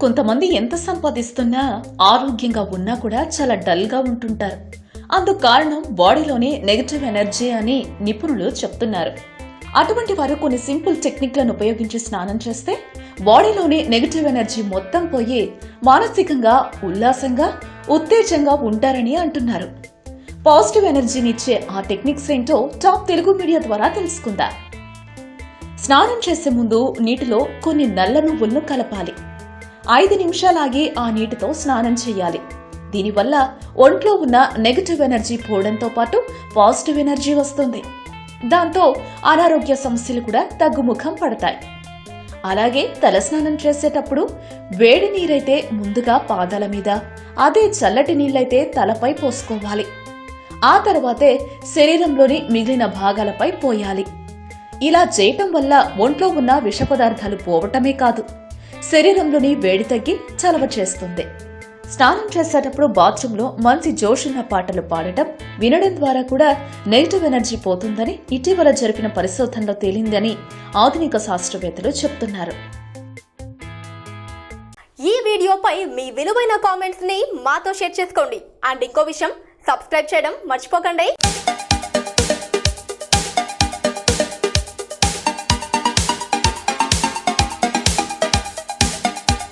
కొంతమంది ఎంత సంపాదిస్తున్నా ఆరోగ్యంగా ఉన్నా కూడా చాలా డల్గా ఉంటుంటారు. అందుకు కారణం బాడీలోనే నెగటివ్ ఎనర్జీ అని నిపుణులు చెప్తున్నారు. అటువంటి వారు కొన్ని సింపుల్ టెక్నిక్లను ఉపయోగించి స్నానం చేస్తే బాడీలోని నెగటివ్ ఎనర్జీ మొత్తం పోయి మానసికంగా ఉల్లాసంగా ఉత్తేజంగా ఉంటారని అంటున్నారు. పాజిటివ్ ఎనర్జీని ఇచ్చే ఆ టెక్నిక్స్ ఏంటో టాప్ తెలుగు మీడియా ద్వారా తెలుసుకుందాం. స్నానం చేసే ముందు నీటిలో కొన్ని నల్ల నువ్వులను కలపాలి. ఐదు నిమిషాలాగే ఆ నీటితో స్నానం చేయాలి. దీనివల్ల ఒంట్లో ఉన్న నెగటివ్ ఎనర్జీ పోవడంతో పాటు పాజిటివ్ ఎనర్జీ వస్తుంది. దాంతో అనారోగ్య సమస్యలు కూడా తగ్గుముఖం పడతాయి. అలాగే తలస్నానం చేసేటప్పుడు వేడి నీరైతే ముందుగా పాదాల మీద అదే చల్లటి నీళ్ళైతే తలపై పోసుకోవాలి. ఆ తర్వాతే శరీరంలోని మిగిలిన భాగాలపై పోయాలి. ఇలా చేయటం వల్ల ఒంట్లో ఉన్న విష పదార్థాలు పోవటమే కాదు. శరీరంలోని వేడి తగ్గి చలవ చేస్తుంది. స్నానం చేసేటప్పుడు బాత్రూంలో మంచి జోషున్న పాటలు పాడటం వినడం ద్వారా కూడా నెగిటివ్ ఎనర్జీ పోతుందని ఇటీవల జరిపిన పరిశోధనలో తేలిందని ఆధునిక శాస్త్రవేత్తలు చెప్తున్నారు. ఈ వీడియోపై మీ విలువైన కామెంట్స్ని మాతో షేర్ చేసుకోండి. అండ్ ఇంకో విషయం సబ్స్క్రైబ్ చేయడం మర్చిపోకండి.